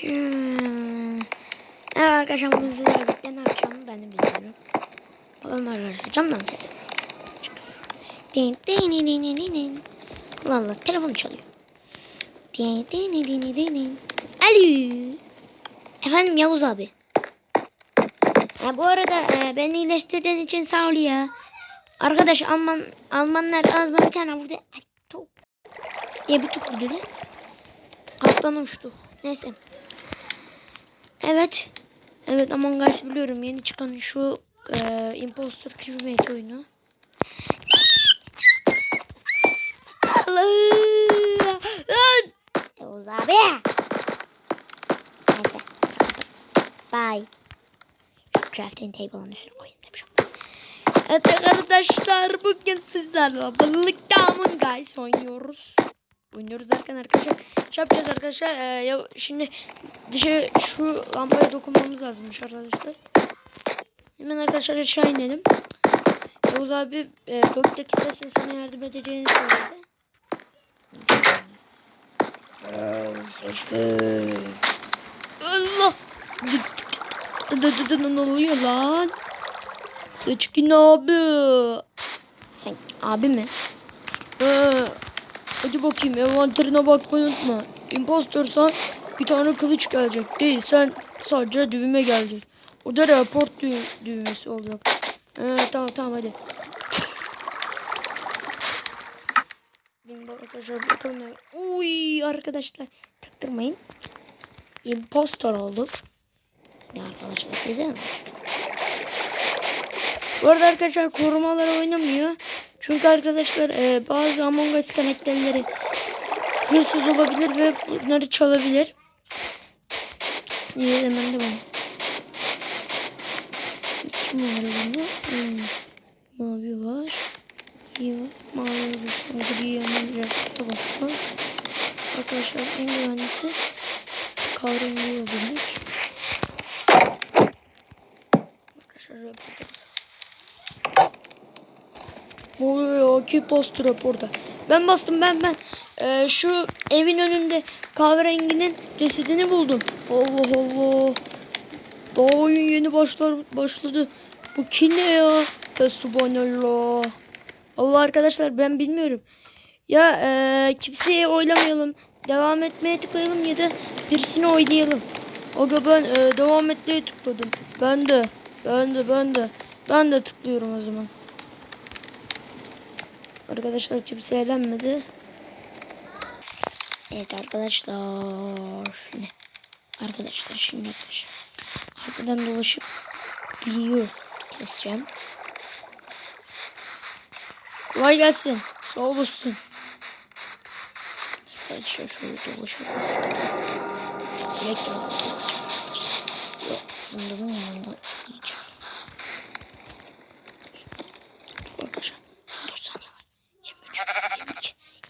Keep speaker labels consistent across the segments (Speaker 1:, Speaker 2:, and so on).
Speaker 1: Hmm. Evet arkadaşlar bugün sizlerle birlikte ne yapacağımı ben de bilmiyorum. Bakalım arkadaşlar camdan seyredelim. Din din din din din din. Allah Allah telefon çalıyor. Din din din din din. Alo. Efendim Yavuz abi. Ha, bu arada e, beni iyileştirdiğin için sağ ol ya. Arkadaş Alman Almanlar az bir tane vurdu. Ay, top. Diye bir top vurdu. Kaptan uçtuk. Neyse. Evet. Evet Among Us biliyorum. Yeni çıkan şu e, Imposter Crewmate oyunu. Yavuz abi. Neyse. Bye. Şu crafting table'ın üstüne koyayım demiş. Evet arkadaşlar bugün sizlerle balık Among Us oynuyoruz. Oynuyoruz derken arkadaşlar şey yapacağız arkadaşlar. Ee, ya şimdi dışarı şu lambaya dokunmamız lazımmış arkadaşlar. Hemen arkadaşlar aşağı inelim. Yavuz abi e, gökteki sesin sana yardım edeceğini söyledi. Allah! Ne oluyor lan? Seçkin abi. Sen abi mi? Hadi bakayım envanterine bakmayı unutma. Impostorsan bir tane kılıç gelecek değil. Sen sadece düğme gelecek. O da report dü- düğmesi olacak. Ee, tamam tamam hadi. Arkadaşlar bakalım. Uy arkadaşlar taktırmayın. Impostor olduk. Ya arkadaşlar güzel mi? Bu arada arkadaşlar korumalar oynamıyor. Çünkü arkadaşlar e, bazı Among Us karakterleri hırsız olabilir ve bunları çalabilir. Niye hemen de var. Kim var bunda? Hmm. Mavi var. İyi var. Mavi var. Orada bir yaman bir tabak var. Arkadaşlar en güvenlisi kahverengi olabilir. Arkadaşlar yapacağız. Ne oluyor? Ki poster raporda. Ben bastım ben ben. Ee, şu evin önünde kahverenginin cesedini buldum. Allah Allah. Daha oyun yeni başlar başladı. Bu ki ne ya? Ya subhanallah. Allah arkadaşlar ben bilmiyorum. Ya e, kimseye oylamayalım. Devam etmeye tıklayalım ya da birisini oylayalım. Aga ben e, devam etmeye tıkladım. Ben de. Ben de ben de. Ben de tıklıyorum o zaman. Arkadaşlar kimse eğlenmedi. Evet arkadaşlar. Şimdi, arkadaşlar şimdi. Arkadan dolaşıp giyiyor keseceğim. Kolay gelsin. Sağ olasın. Arkadaşlar şöyle dolaşalım. Direkt Yok zındırın yanında yiyeceğim. Arkadaşlar 4 saniye var. 23, 22,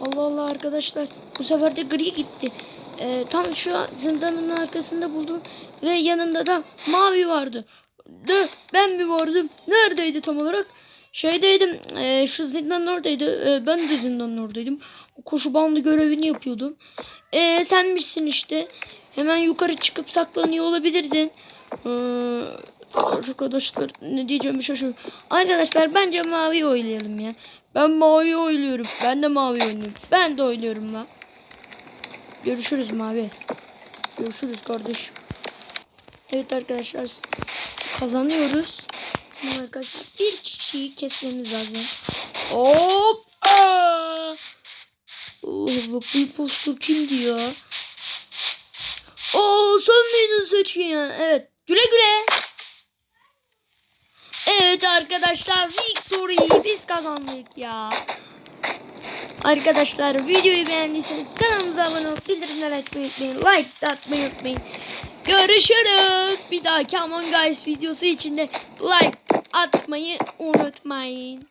Speaker 1: Allah Allah arkadaşlar bu sefer de gri gitti. Ee, tam şu an zindanın arkasında buldum ve yanında da mavi vardı. De, ben mi vardım? Neredeydi tam olarak? Şeydeydim e, şu zindanın oradaydı. E, ben de zindanın oradaydım. Koşu bandı görevini yapıyordum. E, senmişsin işte. Hemen yukarı çıkıp saklanıyor olabilirdin. Ee, arkadaşlar ne diyeceğimi şaşırıyorum. Arkadaşlar bence mavi oylayalım ya. Ben mavi oyluyorum. Ben de mavi oynuyorum. Ben de oyluyorum lan. Görüşürüz mavi. Görüşürüz kardeşim. Evet arkadaşlar kazanıyoruz. Arkadaşlar bir kişiyi kesmemiz lazım. Hop! Allah bu impostor kimdi ya? Oo son benim seçkin. Evet. Güle güle. Arkadaşlar victory biz kazandık ya. Arkadaşlar videoyu beğendiyseniz kanalımıza abone olup bildirimleri açmayı unutmayın. Like atmayı unutmayın. Görüşürüz. Bir dahaki Among Us videosu için de like atmayı unutmayın.